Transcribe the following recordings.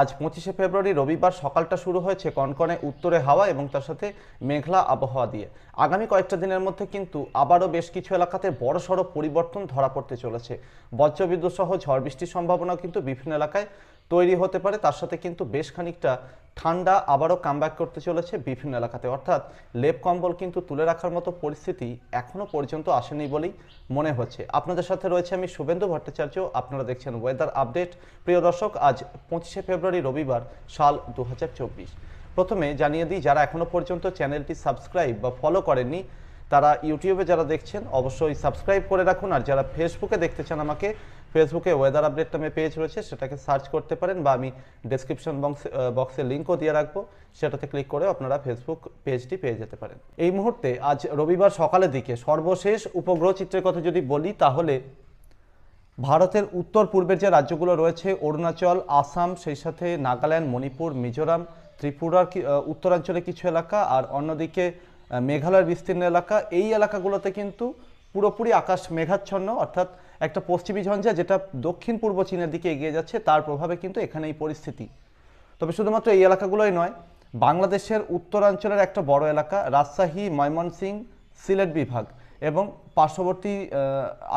আজ পঁচিশে ফেব্রুয়ারি রবিবার সকালটা শুরু হয়েছে কনকনে উত্তরে হাওয়া এবং তার সাথে মেঘলা আবহাওয়া দিয়ে। আগামী কয়েকটা দিনের মধ্যে কিন্তু আবারও বেশ কিছু এলাকাতে বড়সড় পরিবর্তন ধরা পড়তে চলেছে। বজ্রবিদ্যুৎ সহ ঝড় বৃষ্টির সম্ভাবনা কিন্তু বিভিন্ন এলাকায় তৈরি হতে পারে। তার সাথে কিন্তু বেশ খানিকটা ঠান্ডা আবারও কামব্যাক করতে চলেছে বিভিন্ন এলাকাতে। অর্থাৎ লেপ কম্বল কিন্তু তুলে রাখার মতো পরিস্থিতি এখনও পর্যন্ত আসেনি বলেই মনে হচ্ছে। আপনাদের সাথে রয়েছে আমি শুভেন্দু ভট্টাচার্য। আপনারা দেখছেন ওয়েদার আপডেট প্রিয় দর্শক, আজ পঁচিশে ফেব্রুয়ারি, রবিবার, সাল দু হাজার চব্বিশ। প্রথমে জানিয়ে দিই, যারা এখনও পর্যন্ত চ্যানেলটি সাবস্ক্রাইব বা ফলো করেননি তারা ইউটিউবে যারা দেখছেন, অবশ্যই সাবস্ক্রাইব করে রাখুন। আর যারা ফেসবুকে দেখতে চান আমাকে, ফেসবুকে ওয়েদার আপডেট নামে পেজ রয়েছে, সেটাকে সার্চ করতে পারেন বা আমি ডেসক্রিপশন বক্সে লিঙ্কও দিয়ে রাখব। সেটাতে ক্লিক করে আপনারা ফেসবুক পেজটি পেয়ে যেতে পারেন। এই মুহূর্তে আজ রবিবার সকালের দিকে সর্বশেষ উপগ্রহ চিত্রের কথা যদি বলি, তাহলে ভারতের উত্তর পূর্বের যে রাজ্যগুলো রয়েছে, অরুণাচল, আসাম, সেই সাথে নাগাল্যান্ড, মণিপুর, মিজোরাম, ত্রিপুরার উত্তরাঞ্চলে কিছু এলাকা, আর অন্যদিকে মেঘালয়ের বিস্তীর্ণ এলাকা। এই এলাকাগুলোতে কিন্তু পুরোপুরি আকাশ মেঘাচ্ছন্ন অর্থাৎ একটা পশ্চিমী ঝঞ্ঝা যেটা দক্ষিণ পূর্ব চীনের দিকে এগিয়ে যাচ্ছে, তার প্রভাবে কিন্তু এখানে এই পরিস্থিতি। তবে শুধুমাত্র এই এলাকাগুলোই নয়, বাংলাদেশের উত্তরাঞ্চলের একটা বড় এলাকা, রাজশাহী ময়মনসিং সিলেট বিভাগ এবং পার্শ্ববর্তী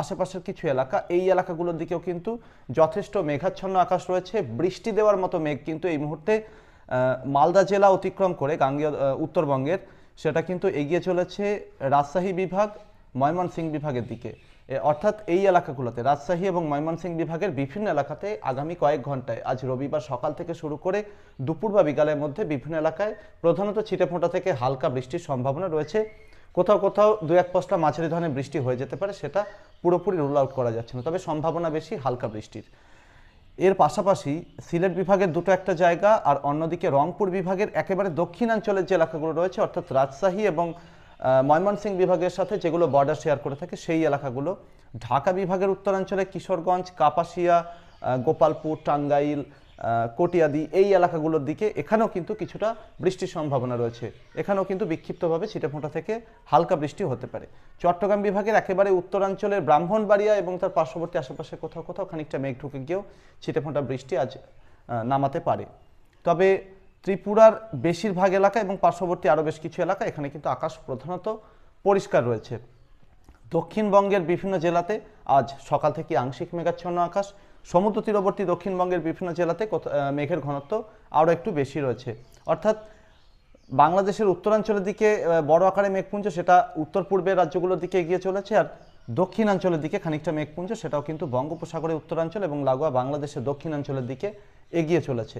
আশেপাশের কিছু এলাকা। এই এলাকাগুলোর দিকেও কিন্তু যথেষ্ট মেঘাচ্ছন্ন আকাশ রয়েছে। বৃষ্টি দেওয়ার মতো মেঘ কিন্তু এই মুহূর্তে মালদা জেলা অতিক্রম করে গাঙ্গীয় উত্তরবঙ্গের সেটা কিন্তু এগিয়ে চলেছে রাজশাহী বিভাগ ময়মনসিং বিভাগের দিকে। অর্থাৎ এই এলাকাগুলোতে, রাজশাহী এবং ময়মনসিংহ বিভাগের বিভিন্ন এলাকাতে আগামী কয়েক ঘন্টায়, আজ রবিবার সকাল থেকে শুরু করে দুপুর বা বিকালের মধ্যে বিভিন্ন এলাকায় প্রধানত ছিটেফোঁটা থেকে হালকা বৃষ্টির সম্ভাবনা রয়েছে। কোথাও কোথাও দু এক পশলা মাঝারি ধরনের বৃষ্টি হয়ে যেতে পারে, সেটা পুরোপুরি রুল আউট করা যাচ্ছে না। তবে সম্ভাবনা বেশি হালকা বৃষ্টির। এর পাশাপাশি সিলেট বিভাগের দুটো একটা জায়গা আর অন্যদিকে রংপুর বিভাগের একেবারে দক্ষিণাঞ্চলের যে এলাকাগুলো রয়েছে, অর্থাৎ রাজশাহী এবং ময়মনসিং ময়মনসিংহ বিভাগের সাথে যেগুলো বর্ডার শেয়ার করে থাকে, সেই এলাকাগুলো। ঢাকা বিভাগের উত্তরাঞ্চলে কিশোরগঞ্জ, কাপাসিয়া গোপালপুর, টাঙ্গাইল কটিয়াদি এই এলাকাগুলোর দিকে, এখানেও কিন্তু কিছুটা বৃষ্টির সম্ভাবনা রয়েছে। এখানেও কিন্তু বিক্ষিপ্তভাবে ছিটেফোঁটা থেকে হালকা বৃষ্টি হতে পারে। চট্টগ্রাম বিভাগের একেবারে উত্তরাঞ্চলের ব্রাহ্মণবাড়িয়া এবং তার পার্শ্ববর্তী আশেপাশে কোথাও কোথাও খানিকটা মেঘ ঢুকে গিয়েও ছিটেফোঁটা বৃষ্টি আজ নামাতে পারে। তবে ত্রিপুরার বেশিরভাগ এলাকা এবং পার্শ্ববর্তী আরও বেশ কিছু এলাকা, এখানে কিন্তু আকাশ প্রধানত পরিষ্কার রয়েছে। দক্ষিণবঙ্গের বিভিন্ন জেলাতে আজ সকাল থেকে আংশিক মেঘাচ্ছন্ন আকাশ সমুদ্র তীরবর্তী দক্ষিণবঙ্গের বিভিন্ন জেলাতে মেঘের ঘনত্ব আরও একটু বেশি রয়েছে। অর্থাৎ বাংলাদেশের উত্তরাঞ্চলের দিকে বড় আকারে মেঘপুঞ্জ, সেটা উত্তর পূর্বের রাজ্যগুলোর দিকে এগিয়ে চলেছে, আর দক্ষিণাঞ্চলের দিকে খানিকটা মেঘপুঞ্জ, সেটাও কিন্তু বঙ্গোপসাগরের উত্তরাঞ্চল এবং লাগোয়া বাংলাদেশের দক্ষিণাঞ্চলের দিকে এগিয়ে চলেছে।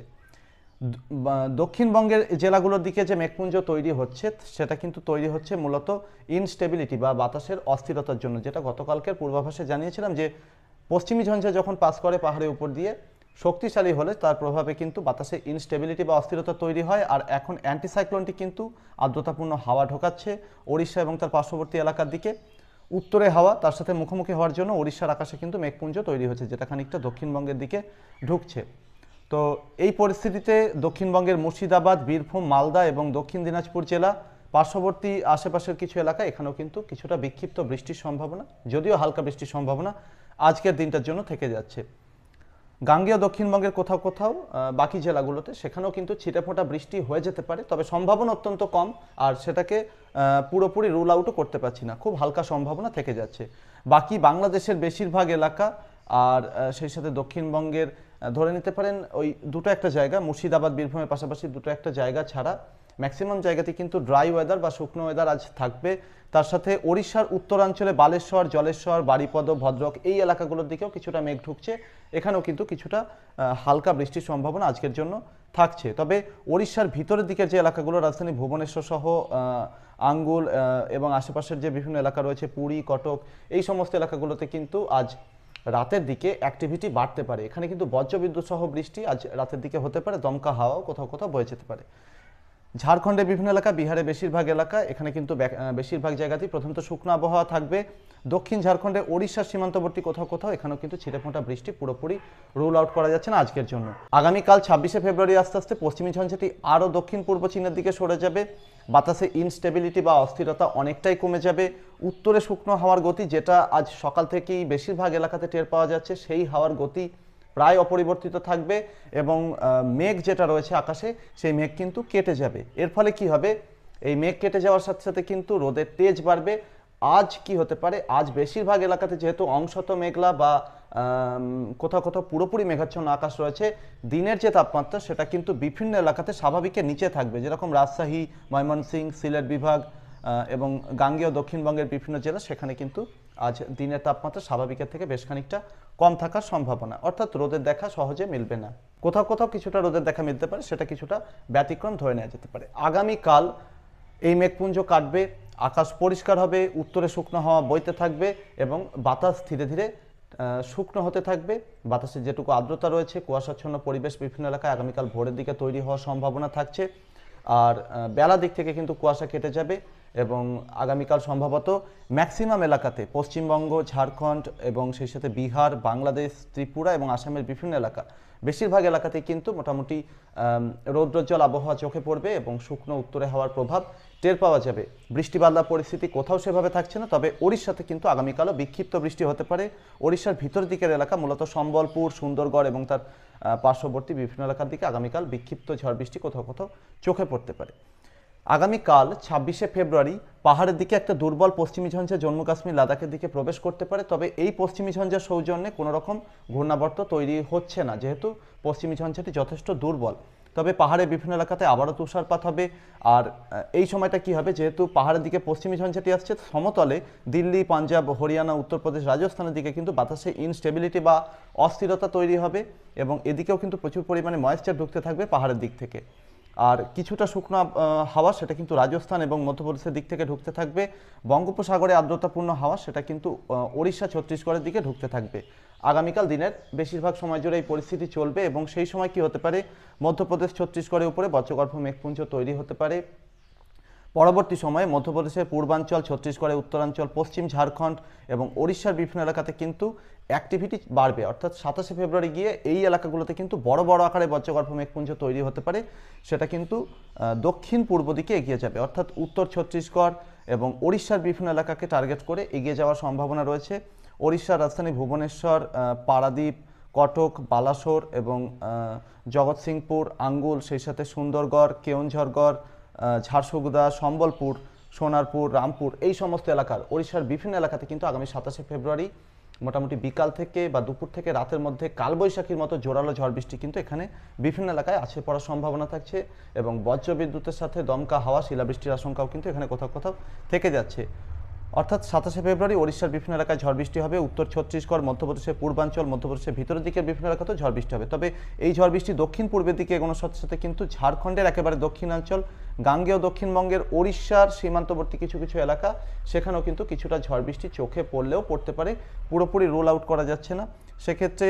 দক্ষিণবঙ্গের জেলাগুলোর দিকে যে মেঘপুঞ্জ তৈরি হচ্ছে, সেটা কিন্তু তৈরি হচ্ছে মূলত ইনস্টেবিলিটি বা বাতাসের অস্থিরতার জন্য, যেটা গতকালকের পূর্বাভাসে জানিয়েছিলাম যে পশ্চিমী ঝঞ্ঝা যখন পাস করে পাহাড়ের উপর দিয়ে, শক্তিশালী হলে তার প্রভাবে কিন্তু বাতাসে ইনস্টেবিলিটি বা অস্থিরতা তৈরি হয়। আর এখন অ্যান্টিসাইক্লোনটি কিন্তু আর্দ্রতাপূর্ণ হাওয়া ঢোকাচ্ছে ওড়িশা এবং তার পার্শ্ববর্তী এলাকার দিকে। উত্তরে হাওয়া, তার সাথে মুখোমুখি হওয়ার জন্য ওড়িশার আকাশে কিন্তু মেঘপুঞ্জ তৈরি হচ্ছে, যেটা খানিকটা দক্ষিণবঙ্গের দিকে ঢুকছে। তো এই পরিস্থিতিতে দক্ষিণবঙ্গের মুর্শিদাবাদ, বীরভূম, মালদা এবং দক্ষিণ দিনাজপুর জেলা, পার্শ্ববর্তী আশেপাশের কিছু এলাকা, এখানেও কিন্তু কিছুটা বিক্ষিপ্ত বৃষ্টির সম্ভাবনা, যদিও হালকা বৃষ্টির সম্ভাবনা। আজকের দিনটার জন্য থেকে যাচ্ছে। গাঙ্গেয় দক্ষিণবঙ্গের কোথাও কোথাও বাকি জেলাগুলোতে সেখানেও কিন্তু ছিটেফোঁটা বৃষ্টি হয়ে যেতে পারে, তবে সম্ভাবনা অত্যন্ত কম আর সেটাকে পুরোপুরি রুল আউটও করতে পারছি না। খুব হালকা সম্ভাবনা থেকে যাচ্ছে। বাকি বাংলাদেশের বেশিরভাগ এলাকা আর সেই সাথে দক্ষিণবঙ্গের ধরে নিতে পারেন ওই দুটো একটা জায়গা, মুর্শিদাবাদ, বীরভূমের পাশাপাশি দুটো একটা জায়গা ছাড়া ম্যাক্সিমাম জায়গাতে কিন্তু ড্রাই ওয়েদার বা শুকনো ওয়েদার আজ থাকবে। তার সাথে ওড়িশার উত্তরাঞ্চলে বালেশ্বর, জলেশ্বর, বারিপদ, ভদ্রক এই এলাকাগুলোর দিকেও কিছুটা মেঘ ঢুকছে। এখানেও কিন্তু কিছুটা হালকা বৃষ্টির সম্ভাবনা আজকের জন্য থাকছে। তবে ওড়িশার ভিতরের দিকের যে এলাকাগুলো, রাজধানী ভুবনেশ্বর সহ আঙ্গুল এবং আশেপাশের যে বিভিন্ন এলাকা রয়েছে, পুরী, কটক, এই সমস্ত এলাকাগুলোতে কিন্তু আজ রাতের দিকে অ্যাক্টিভিটি বাড়তে পারে। এখানে কিন্তু বজ্রবিদ্যুৎ সহ বৃষ্টি আজ রাতের দিকে হতে পারে। দমকা হাওয়াও কোথাও কোথাও বয়ে যেতে পারে। ঝাড়খণ্ডের বিভিন্ন এলাকা বিহারে বেশিরভাগ এলাকা, এখানে কিন্তু বেশিরভাগ জায়গাতেই প্রধানত শুকনো আবহাওয়া থাকবে। দক্ষিণ ঝাড়খণ্ডে ওড়িশার সীমান্তবর্তী কোথাও কোথাও, এখানেও কিন্তু ছিটেফোঁটা বৃষ্টি পুরোপুরি রুল আউট করা যাচ্ছে না আজকের জন্য। আগামীকাল ছাব্বিশে ফেব্রুয়ারি আস্তে আস্তে পশ্চিমী ঝঞ্ঝাটি আরও দক্ষিণ পূর্ব চীনের দিকে সরে যাবে। বাতাসে ইনস্টেবিলিটি বা অস্থিরতা অনেকটাই কমে যাবে। উত্তরে শুকনো হাওয়ার গতি যেটা আজ সকাল থেকেই বেশিরভাগ এলাকাতে টের পাওয়া যাচ্ছে, সেই হাওয়ার গতি প্রায় অপরিবর্তিত থাকবে এবং মেঘ যেটা রয়েছে আকাশে, সেই মেঘ কিন্তু কেটে যাবে। এর ফলে কি হবে? এই মেঘ কেটে যাওয়ার সাথে সাথে কিন্তু রোদের তেজ বাড়বে। আজ কি হতে পারে? আজ বেশিরভাগ এলাকাতে যেহেতু অংশত মেঘলা বা কোথাও কোথাও পুরোপুরি মেঘাচ্ছন্ন আকাশ রয়েছে, দিনের যে তাপমাত্রা, সেটা কিন্তু বিভিন্ন এলাকাতে স্বাভাবিকের নিচে থাকবে। যেরকম রাজশাহী, ময়মনসিংহ, সিলেট বিভাগ এবং গাঙ্গেয় দক্ষিণবঙ্গের বিভিন্ন জেলা, সেখানে কিন্তু আজ দিনের তাপমাত্রা স্বাভাবিকের থেকে বেশ খানিকটা কম থাকার সম্ভাবনা। অর্থাৎ রোদের দেখা সহজে মিলবে না। কোথাও কোথাও কিছুটা রোদের দেখা মিলতে পারে, সেটা কিছুটা ব্যতিক্রম ধরে নেওয়া যেতে পারে। আগামীকাল এই মেঘপুঞ্জ কাটবে, আকাশ পরিষ্কার হবে, উত্তরে শুকনো হাওয়া বইতে থাকবে এবং বাতাস ধীরে ধীরে শুকনো হতে থাকবে। বাতাসে যেটুকু আর্দ্রতা রয়েছে, কুয়াশাচ্ছন্ন পরিবেশ বিভিন্ন এলাকায় আগামীকাল ভোরের দিকে তৈরি হওয়ার সম্ভাবনা থাকছে। আর বেলা দিক থেকে কিন্তু কুয়াশা কেটে যাবে। এবং আগামীকাল সম্ভবত ম্যাক্সিমাম এলাকাতে পশ্চিমবঙ্গ, ঝাড়খণ্ড এবং সেই সাথে বিহার, বাংলাদেশ, ত্রিপুরা এবং আসামের বিভিন্ন এলাকা, বেশিরভাগ এলাকাতেই কিন্তু মোটামুটি রৌদ্রোজ্জ্বল আবহাওয়া চোখে পড়বে এবং শুকনো উত্তরে হওয়ার প্রভাব টের পাওয়া যাবে। বৃষ্টি বাদলার পরিস্থিতি কোথাও সেভাবে থাকছে না, তবে ওড়িশাতে কিন্তু আগামীকালও বিক্ষিপ্ত বৃষ্টি হতে পারে। ওড়িশার ভিতর দিকের এলাকা মূলত সম্বলপুর, সুন্দরগড় এবং তার পার্শ্ববর্তী বিভিন্ন এলাকার দিকে আগামীকাল বিক্ষিপ্ত ঝড় বৃষ্টি কোথাও কোথাও চোখে পড়তে পারে। আগামীকাল ছাব্বিশে ফেব্রুয়ারি পাহাড়ের দিকে একটা দুর্বল পশ্চিমী ঝঞ্ঝা জম্মু কাশ্মীর লাদাখের দিকে প্রবেশ করতে পারে। তবে এই পশ্চিমী ঝঞ্ঝার সৌজন্যে কোনো রকম ঘূর্ণাবর্ত তৈরি হচ্ছে না, যেহেতু পশ্চিমী ঝঞ্ঝাটি যথেষ্ট দুর্বল। তবে পাহাড়ের বিভিন্ন এলাকাতে আবারও তুষারপাত হবে। আর এই সময়টা কি হবে? যেহেতু পাহাড়ের দিকে পশ্চিমী ঝঞ্ঝাটি আসছে, সমতলে দিল্লি, পাঞ্জাব, হরিয়ানা, উত্তরপ্রদেশ রাজস্থানের দিকে কিন্তু বাতাসে ইনস্টেবিলিটি বা অস্থিরতা তৈরি হবে এবং এদিকেও কিন্তু প্রচুর পরিমাণে ময়েশ্চার ঢুকতে থাকবে পাহাড়ের দিক থেকে। আর কিছুটা শুকনো হাওয়া সেটা কিন্তু রাজস্থান এবং মধ্যপ্রদেশের দিক থেকে ঢুকতে থাকবে। বঙ্গোপসাগরে আর্দ্রতাপূর্ণ হাওয়া সেটা কিন্তু ওড়িশা ছত্তিশগড়ের দিকে ঢুকতে থাকবে। আগামীকাল দিনের বেশিরভাগ সময় জুড়ে এই পরিস্থিতি চলবে এবং সেই সময় কি হতে পারে? মধ্যপ্রদেশ ছত্তিশগড়ের উপরে বজ্রগর্ভ মেঘপুঞ্জ তৈরি হতে পারে। পরবর্তী সময়ে মধ্যপ্রদেশের পূর্বাঞ্চল ছত্তিশগড়ের উত্তরাঞ্চল, পশ্চিম ঝাড়খণ্ড এবং ওড়িশার বিভিন্ন এলাকাতে কিন্তু অ্যাক্টিভিটি বাড়বে। অর্থাৎ সাতাশে ফেব্রুয়ারি গিয়ে এই এলাকাগুলোতে কিন্তু বড় বড় আকারে বজ্রগর্ভ মেঘপুঞ্জ তৈরি হতে পারে। সেটা কিন্তু দক্ষিণ পূর্ব দিকে এগিয়ে যাবে। অর্থাৎ উত্তর ছত্তিশগড় এবং ওড়িশার বিভিন্ন এলাকাকে টার্গেট করে এগিয়ে যাওয়ার সম্ভাবনা রয়েছে। ওড়িশার রাজধানী ভুবনেশ্বর পারাদ্বীপ, কটক, বালাসোর এবং জগৎসিংপুর আঙ্গুল, সেই সাথে সুন্দরগড় কেওনঝড়গড় ঝাড়সুগুদা, সম্বলপুর, সোনারপুর, রামপুর এই সমস্ত এলাকার, ওড়িশার বিভিন্ন এলাকাতে কিন্তু আগামী সাতাশে ফেব্রুয়ারি মোটামুটি বিকাল থেকে বা দুপুর থেকে রাতের মধ্যে কালবৈশাখীর মতো জোরালো ঝড় বৃষ্টি কিন্তু এখানে বিভিন্ন এলাকায় আছে পড়ার সম্ভাবনা থাকছে এবং বজ্রবিদ্যুতের সাথে দমকা হাওয়া, শিলাবৃষ্টির আশঙ্কাও কিন্তু এখানে কোথাও কোথাও থেকে যাচ্ছে। অর্থাৎ সাতাশে ফেব্রুয়ারি ওড়িশার বিভিন্ন এলাকায় ঝড় বৃষ্টি হবে, উত্তর ছত্তিশগড়, মধ্যপ্রদেশের পূর্বাঞ্চল, মধ্যপ্রদেশের ভিতরের দিকের বিভিন্ন এলাকাতেও ঝড় বৃষ্টি হবে। তবে এই ঝড় বৃষ্টি দক্ষিণ পূর্বের দিকে এগোনোর সাথে সাথে কিন্তু ঝাড়খণ্ডের একেবারে দক্ষিণাঞ্চল, গাঙ্গেয় দক্ষিণবঙ্গের ওড়িশার সীমান্তবর্তী কিছু কিছু এলাকা, সেখানেও কিন্তু কিছুটা ঝড় বৃষ্টি চোখে পড়লেও পড়তে পারে। পুরোপুরি রোল আউট করা যাচ্ছে না। সেক্ষেত্রে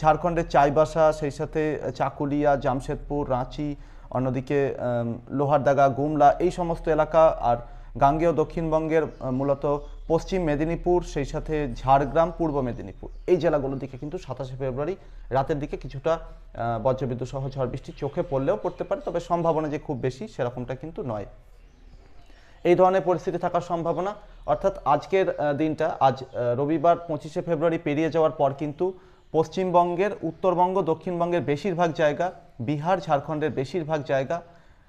ঝাড়খণ্ডের চাইবাসা, সেই সাথে চাকুলিয়া, জামশেদপুর, রাঁচি, অন্যদিকে লোহারদাগা, গুমলা, এই সমস্ত এলাকা আর গাঙ্গেয় দক্ষিণবঙ্গের মূলত পশ্চিম মেদিনীপুর, সেই সাথে ঝাড়গ্রাম, পূর্ব মেদিনীপুর। এই জেলাগুলোর দিকে কিন্তু সাতাশে ফেব্রুয়ারি রাতের দিকে কিছুটা বজ্রবিদ্যুৎ সহ ঝড় বৃষ্টি চোখে পড়লেও পড়তে পারে, তবে সম্ভাবনা যে খুব বেশি সেরকমটা কিন্তু নয়। এই ধরনের পরিস্থিতি থাকার সম্ভাবনা, অর্থাৎ আজকের দিনটা, আজ রবিবার পঁচিশে ফেব্রুয়ারি পেরিয়ে যাওয়ার পর কিন্তু পশ্চিমবঙ্গের, উত্তরবঙ্গ, দক্ষিণবঙ্গের বেশিরভাগ জায়গা, বিহার, ঝাড়খণ্ডের বেশিরভাগ জায়গা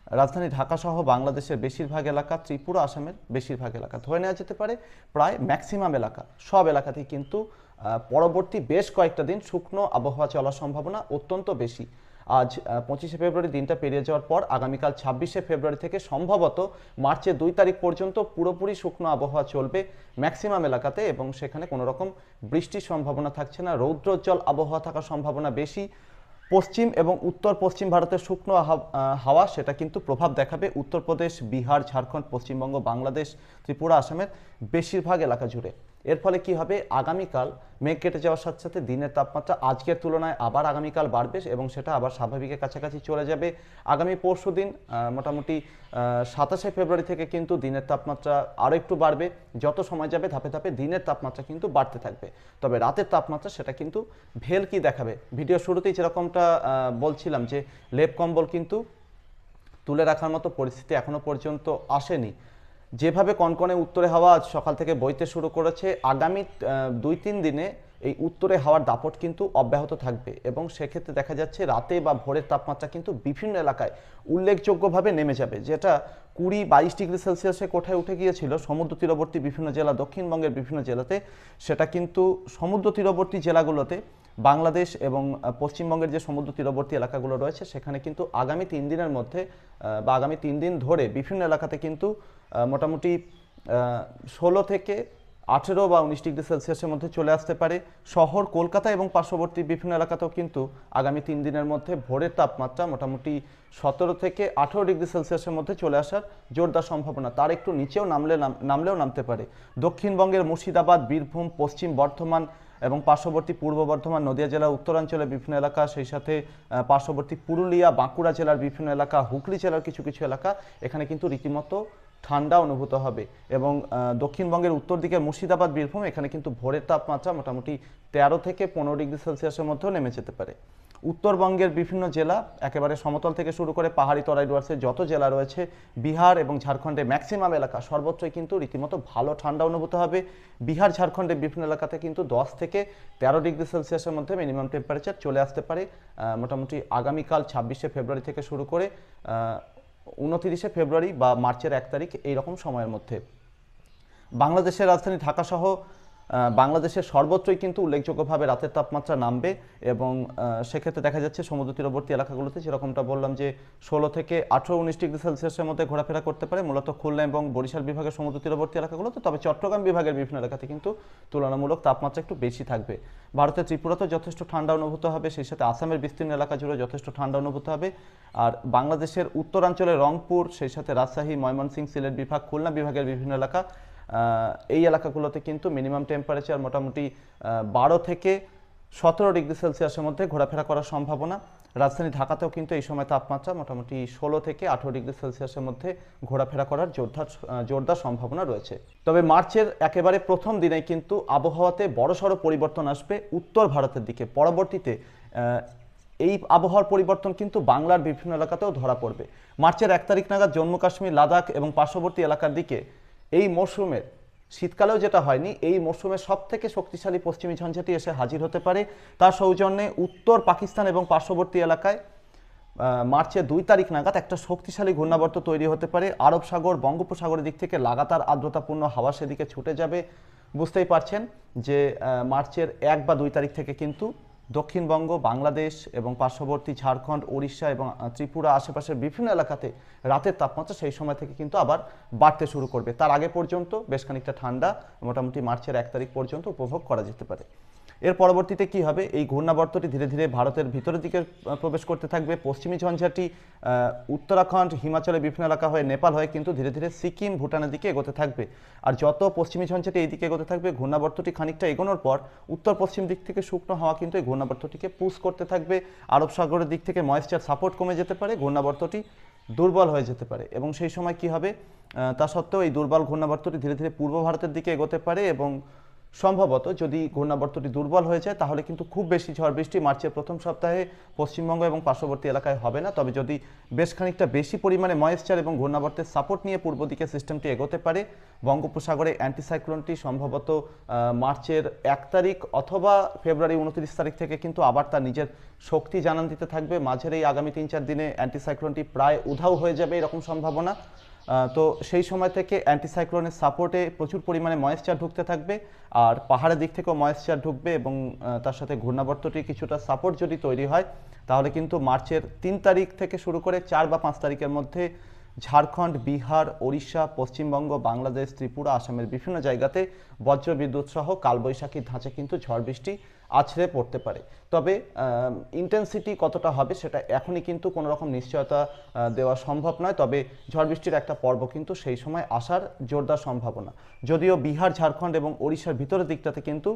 রাজধানী ঢাকা সহ বাংলাদেশের বেশিরভাগ এলাকা, ত্রিপুরা, আসামের বেশিরভাগ এলাকা ধরে নেওয়া যেতে পারে। প্রায় ম্যাক্সিমাম এলাকা। সব এলাকাতেই কিন্তু পরবর্তী বেশ কয়েকটা দিন শুকনো আবহাওয়া চলার সম্ভাবনা অত্যন্ত বেশি। আজ পঁচিশে ফেব্রুয়ারি দিনটা পেরিয়ে যাওয়ার পর আগামীকাল ছাব্বিশে ফেব্রুয়ারি থেকে সম্ভবত মার্চের দুই তারিখ পর্যন্ত পুরোপুরি শুকনো আবহাওয়া চলবে ম্যাক্সিমাম এলাকাতে এবং সেখানে কোনো রকম বৃষ্টির সম্ভাবনা থাকছে না। রৌদ্রোজ্জ্বল আবহাওয়া থাকার সম্ভাবনা বেশি। পশ্চিম এবং উত্তর পশ্চিম ভারতের শুকনো হাওয়া, সেটা কিন্তু প্রভাব দেখাবে উত্তরপ্রদেশ, বিহার, ঝাড়খণ্ড, পশ্চিমবঙ্গ, বাংলাদেশ, ত্রিপুরা, আসামের বেশিরভাগ এলাকা জুড়ে। এর ফলে কি হবে? আগামীকাল মেঘ কেটে যাওয়ার সাথে সাথে দিনের তাপমাত্রা আজকের তুলনায় আবার আগামীকাল বাড়বে এবং সেটা আবার স্বাভাবিকের কাছাকাছি চলে যাবে। আগামী পরশু দিন মোটামুটি সাতাশে ফেব্রুয়ারি থেকে কিন্তু দিনের তাপমাত্রা আরও একটু বাড়বে। যত সময় যাবে ধাপে ধাপে দিনের তাপমাত্রা কিন্তু বাড়তে থাকবে। তবে রাতের তাপমাত্রা সেটা কিন্তু ভেল কি দেখাবে? ভিডিও শুরুতেই যেরকমটা বলছিলাম যে লেপ কম্বল কিন্তু তুলে রাখার মতো পরিস্থিতি এখনও পর্যন্ত আসেনি। যেভাবে কনকনে উত্তরে হাওয়া আজ সকাল থেকে বইতে শুরু করেছে, আগামী দুই তিন দিনে এই উত্তরে হাওয়ার দাপট কিন্তু অব্যাহত থাকবে এবং সেক্ষেত্রে দেখা যাচ্ছে রাতে বা ভোরের তাপমাত্রা কিন্তু বিভিন্ন এলাকায় উল্লেখযোগ্যভাবে নেমে যাবে, যেটা কুড়ি বাইশ ডিগ্রি সেলসিয়াসে কোঠায় উঠে গিয়েছিল। সমুদ্র তীরবর্তী বিভিন্ন জেলা, দক্ষিণবঙ্গের বিভিন্ন জেলাতে সেটা কিন্তু সমুদ্র তীরবর্তী জেলাগুলোতে বাংলাদেশ এবং পশ্চিমবঙ্গের যে সমুদ্র তীরবর্তী এলাকাগুলো রয়েছে, সেখানে কিন্তু আগামী তিন দিনের মধ্যে বা আগামী তিন দিন ধরে বিভিন্ন এলাকাতে কিন্তু মোটামুটি ষোলো থেকে আঠেরো বা উনিশ ডিগ্রি সেলসিয়াসের মধ্যে চলে আসতে পারে। শহর কলকাতা এবং পার্শ্ববর্তী বিভিন্ন এলাকাতেও কিন্তু আগামী তিন দিনের মধ্যে ভোরের তাপমাত্রা মোটামুটি সতেরো থেকে আঠেরো ডিগ্রি সেলসিয়াসের মধ্যে চলে আসার জোরদার সম্ভাবনা। তার একটু নিচেও নামলে নাম- নামলেও নামতে পারে। দক্ষিণবঙ্গের মুর্শিদাবাদ, বীরভূম, পশ্চিম বর্ধমান এবং পার্শ্ববর্তী পূর্ব বর্ধমান, নদিয়া জেলার উত্তরাঞ্চলের বিভিন্ন এলাকা, সেই সাথে পার্শ্ববর্তী পুরুলিয়া, বাঁকুড়া জেলার বিভিন্ন এলাকা, হুগলি জেলার কিছু কিছু এলাকা, এখানে কিন্তু রীতিমতো ঠান্ডা অনুভূত হবে এবং দক্ষিণবঙ্গের উত্তর দিকে মুর্শিদাবাদ, বীরভূম, এখানে কিন্তু ভোরের তাপমাত্রা মোটামুটি তেরো থেকে পনেরো ডিগ্রি সেলসিয়াসের মধ্যেও নেমে যেতে পারে। উত্তরবঙ্গের বিভিন্ন জেলা একেবারে সমতল থেকে শুরু করে পাহাড়ি তরাই ডুয়ার্সের যত জেলা রয়েছে বিহার এবং ঝাড়খণ্ডের ম্যাক্সিমাম এলাকা সর্বত্রই কিন্তু রীতিমতো ভালো ঠান্ডা অনুভূত হবে। বিহার ঝাড়খণ্ডের বিভিন্ন এলাকাতে কিন্তু দশ থেকে তেরো ডিগ্রি সেলসিয়াসের মধ্যে মিনিমাম টেম্পারেচার চলে আসতে পারে। মোটামুটি আগামীকাল ছাব্বিশে ফেব্রুয়ারি থেকে শুরু করে উনতিরিশে ফেব্রুয়ারি বা মার্চের এক তারিখ এইরকম সময়ের মধ্যে। বাংলাদেশের রাজধানী ঢাকা সহ আহ, বাংলাদেশের সর্বত্রই কিন্তু উল্লেখযোগ্যভাবে রাতের তাপমাত্রা নামবে এবং সেক্ষেত্রে দেখা যাচ্ছে সমুদ্র তীরবর্তী এলাকাগুলোতে যেরকমটা বললাম যে ষোলো থেকে আঠেরো উনিশ ডিগ্রি সেলসিয়াসের মধ্যে ঘোরাফেরা করতে পারে, মূলত খুলনা এবং বরিশাল বিভাগের সমুদ্র তীরবর্তী এলাকাগুলোতে, তবে চট্টগ্রাম বিভাগের বিভিন্ন এলাকাতে কিন্তু তুলনামূলক তাপমাত্রা একটু বেশি থাকবে। ভারতের ত্রিপুরাতেও যথেষ্ট ঠান্ডা অনুভূত হবে, সেই সাথে আসামের বিস্তীর্ণ এলাকা জুড়ে যথেষ্ট ঠান্ডা অনুভূত হবে। আর বাংলাদেশের উত্তরাঞ্চলে রংপুর, সেই সাথে রাজশাহী, ময়মনসিংহ, সিলেট বিভাগ, খুলনা বিভাগের বিভিন্ন এলাকা এই এলাকাগুলোতে কিন্তু মিনিমাম টেম্পারেচার মোটামুটি বারো থেকে সতেরো ডিগ্রি সেলসিয়াসের মধ্যে ঘোরাফেরা করার সম্ভাবনা। রাজধানী ঢাকাতেও কিন্তু এই সময় তাপমাত্রা মোটামুটি ষোলো থেকে আঠেরো ডিগ্রি সেলসিয়াসের মধ্যে ঘোরাফেরা করার জোরদার জোরদার সম্ভাবনা রয়েছে। তবে মার্চের একেবারে প্রথম দিনে কিন্তু আবহাওয়াতে বড়সড় পরিবর্তন আসবে উত্তর ভারতের দিকে। পরবর্তীতে এই আবহাওয়ার পরিবর্তন কিন্তু বাংলার বিভিন্ন এলাকাতেও ধরা পড়বে। মার্চের এক তারিখ নাগাদ জম্মু কাশ্মীর লাদাখ এবং পার্শ্ববর্তী এলাকার দিকে এই মরশুমের শীতকালেও যেটা হয়নি, এই মরশুমে সব থেকে শক্তিশালী পশ্চিমী ঝঞ্ঝাটি এসে হাজির হতে পারে। তার সৌজন্যে উত্তর পাকিস্তান এবং পার্শ্ববর্তী এলাকায় মার্চের দুই তারিখ নাগাদ একটা শক্তিশালী ঘূর্ণাবর্ত তৈরি হতে পারে। আরব সাগর, বঙ্গোপসাগরের দিক থেকে লাগাতার আর্দ্রতাপূর্ণ হাওয়া সেদিকে ছুটে যাবে। বুঝতেই পারছেন যে মার্চের এক বা দুই তারিখ থেকে কিন্তু দক্ষিণবঙ্গ, বাংলাদেশ এবং পার্শ্ববর্তী ঝাড়খণ্ড উড়িষ্যা এবং ত্রিপুরা আশেপাশের বিভিন্ন এলাকাতে রাতের তাপমাত্রা সেই সময় থেকে কিন্তু আবার বাড়তে শুরু করবে। তার আগে পর্যন্ত বেশ খানিকটা ঠান্ডা মোটামুটি মার্চের এক তারিখ পর্যন্ত উপভোগ করা যেতে পারে। এর পরবর্তীতে কি হবে? এই ঘূর্ণাবর্তটি ধীরে ধীরে ভারতের ভিতরের দিকে প্রবেশ করতে থাকবে। পশ্চিমী ঝঞ্ঝাটি উত্তরাখণ্ড, হিমাচলের বিভিন্ন এলাকা হয়ে নেপাল হয়ে কিন্তু ধীরে ধীরে সিকিম, ভুটানের দিকে এগোতে থাকবে। আর যত পশ্চিমী ঝঞ্ঝাটি এই দিকে এগোতে থাকবে, ঘূর্ণাবর্তটি খানিকটা এগোনোর পর উত্তর পশ্চিম দিক থেকে শুকনো হওয়া কিন্তু এই ঘূর্ণাবর্তটিকে পুশ করতে থাকবে। আরব সাগরের দিক থেকে ময়েশ্চার সাপোর্ট কমে যেতে পারে, ঘূর্ণাবর্তটি দুর্বল হয়ে যেতে পারে। এবং সেই সময় কি হবে? তা সত্ত্বেও এই দুর্বল ঘূর্ণাবর্তটি ধীরে ধীরে পূর্ব ভারতের দিকে এগোতে পারে এবং সম্ভবত যদি ঘূর্ণাবর্তটি দুর্বল হয়ে যায়, তাহলে কিন্তু খুব বেশি ঝড় বৃষ্টি মার্চের প্রথম সপ্তাহে পশ্চিমবঙ্গ এবং পার্শ্ববর্তী এলাকায় হবে না। তবে যদি বেশ খানিকটা বেশি পরিমাণে ময়েশ্চার এবং ঘূর্ণাবর্তের সাপোর্ট নিয়ে পূর্ব দিকে সিস্টেমটি এগোতে পারে, বঙ্গোপসাগরে অ্যান্টিসাইক্লোনটি সম্ভবত মার্চের এক তারিখ অথবা ফেব্রুয়ারি উনত্রিশ তারিখ থেকে কিন্তু আবার তার নিজের শক্তি জানান দিতে থাকবে। মাঝের এই আগামী তিন চার দিনে অ্যান্টিসাইক্লোনটি প্রায় উধাও হয়ে যাবে এরকম সম্ভাবনা। তো সেই সময় থেকে অ্যান্টিসাইক্লোনের সাপোর্টে প্রচুর পরিমাণে ময়েশ্চার ঢুকতে থাকবে, আর পাহাড়ের দিক থেকেও ময়েশ্চার ঢুকবে এবং তার সাথে ঘূর্ণাবর্তটি কিছুটা সাপোর্ট যদি তৈরি হয়, তাহলে কিন্তু মার্চের তিন তারিখ থেকে শুরু করে চার বা পাঁচ তারিখের মধ্যে ঝাড়খণ্ড, বিহার, ওড়িশা, পশ্চিমবঙ্গ, বাংলাদেশ, ত্রিপুরা, আসামের বিভিন্ন জায়গাতে বজ্রবিদ্যুৎ সহ কালবৈশাখীর ধাঁচে কিন্তু ঝড় বৃষ্টি আছড়ে পড়তে পারে। তবে ইন্টেন্সিটি কতটা হবে সেটা এখনই কিন্তু কোনো রকম নিশ্চয়তা দেওয়া সম্ভব নয়। তবে ঝড় বৃষ্টির একটা পর্ব কিন্তু সেই সময় আসার জোরদার সম্ভাবনা। যদিও বিহার, ঝাড়খণ্ড এবং ওড়িশার ভিতরের দিকটাতে কিন্তু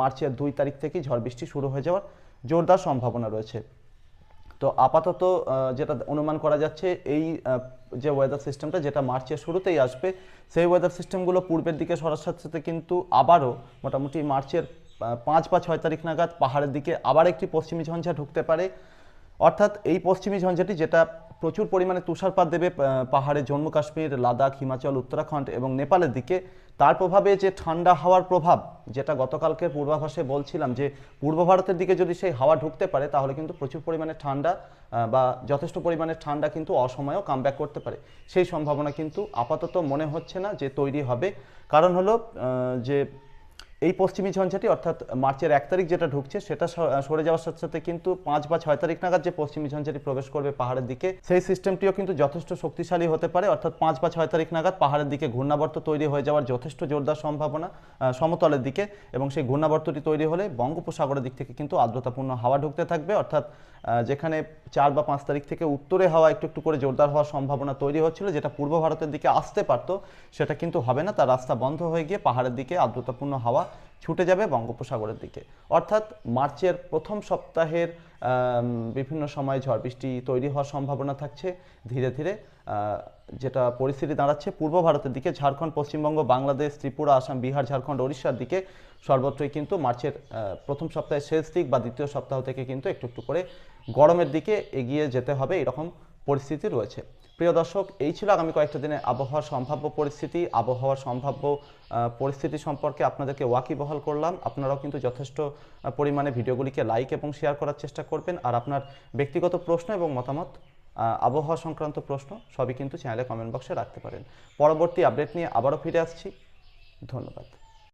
মার্চের দুই তারিখ থেকেই ঝড় বৃষ্টি শুরু হয়ে যাওয়ার জোরদার সম্ভাবনা রয়েছে। তো আপাতত যেটা অনুমান করা যাচ্ছে, এই যে ওয়েদার সিস্টেমটা যেটা মার্চের শুরুতেই আসবে, সেই ওয়েদার সিস্টেমগুলো পূর্বের দিকে সরার সাথে সাথে কিন্তু আবারও মোটামুটি মার্চের পাঁচ বা ছয় তারিখ নাগাদ পাহাড়ের দিকে আবার একটি পশ্চিমী ঝঞ্ঝা ঢুকতে পারে। অর্থাৎ এই পশ্চিমী ঝঞ্ঝাটি যেটা প্রচুর পরিমাণে তুষারপাত দেবে পাহাড়ে জম্মু কাশ্মীর, লাদাখ, হিমাচল, উত্তরাখণ্ড এবং নেপালের দিকে। তার প্রভাবে যে ঠান্ডা হাওয়ার প্রভাব, যেটা গতকালকে পূর্বাভাসে বলছিলাম যে পূর্ব ভারতের দিকে যদি সেই হাওয়া ঢুকতে পারে, তাহলে কিন্তু প্রচুর পরিমাণে ঠান্ডা বা যথেষ্ট পরিমাণে ঠান্ডা কিন্তু অসময়েও কামব্যাক করতে পারে। সেই সম্ভাবনা কিন্তু আপাতত মনে হচ্ছে না যে তৈরি হবে। কারণ হলো যে এই পশ্চিমী ঝঞ্ঝাটি অর্থাৎ মার্চের এক তারিখ যেটা ঢুকছে, সেটা সরে যাওয়ার সাথে সাথে কিন্তু পাঁচ বা ছয় তারিখ নাগাদ যে পশ্চিমী ঝঞ্ঝাটি প্রবেশ করবে পাহাড়ের দিকে, সেই সিস্টেমটিও কিন্তু যথেষ্ট শক্তিশালী হতে পারে। অর্থাৎ পাঁচ বা ছয় তারিখ নাগাদ পাহাড়ের দিকে ঘূর্ণাবর্ত তৈরি হয়ে যাওয়ার যথেষ্ট জোরদার সম্ভাবনা সমতলের দিকে এবং সেই ঘূর্ণাবর্তটি তৈরি হলে বঙ্গোপসাগরের দিক থেকে কিন্তু আর্দ্রতাপূর্ণ হাওয়া ঢুকতে থাকবে। অর্থাৎ যেখানে চার বা পাঁচ তারিখ থেকে উত্তরে হাওয়া একটু একটু করে জোরদার হওয়ার সম্ভাবনা তৈরি হচ্ছিল, যেটা পূর্ব ভারতের দিকে আসতে পারতো, সেটা কিন্তু হবে না। তার রাস্তা বন্ধ হয়ে গিয়ে পাহাড়ের দিকে আর্দ্রতাপূর্ণ হাওয়া ছুটে যাবে বঙ্গোপসাগরের দিকে। অর্থাৎ মার্চের প্রথম সপ্তাহের বিভিন্ন সময় ঝড় বৃষ্টি তৈরি হওয়ার সম্ভাবনা থাকছে। ধীরে ধীরে যেটা পরিস্থিতি দাঁড়াচ্ছে, পূর্ব ভারতের দিকে, ঝাড়খণ্ড, পশ্চিমবঙ্গ, বাংলাদেশ, ত্রিপুরা, আসাম, বিহার, ঝাড়খণ্ড, ওড়িশার দিকে সর্বত্রই কিন্তু মার্চের প্রথম সপ্তাহের শেষ দিক বা দ্বিতীয় সপ্তাহ থেকে কিন্তু একটু একটু করে গরমের দিকে এগিয়ে যেতে হবে, এরকম পরিস্থিতি রয়েছে। প্রিয় দর্শক, এই ছিল আগামী কয়েকটা দিনে আবহাওয়ার সম্ভাব্য পরিস্থিতি। আবহাওয়ার সম্ভাব্য পরিস্থিতি সম্পর্কে আপনাদেরকে ওয়াকিবহাল করলাম। আপনারাও কিন্তু যথেষ্ট পরিমাণে ভিডিওগুলিকে লাইক এবং শেয়ার করার চেষ্টা করবেন। আর আপনার ব্যক্তিগত প্রশ্ন এবং মতামত আবহাওয়া সংক্রান্ত প্রশ্ন, সবই কিন্তু চ্যানেলে কমেন্ট বক্সে রাখতে পারেন। পরবর্তী আপডেট নিয়ে আবারও ফিরে আসছি। ধন্যবাদ।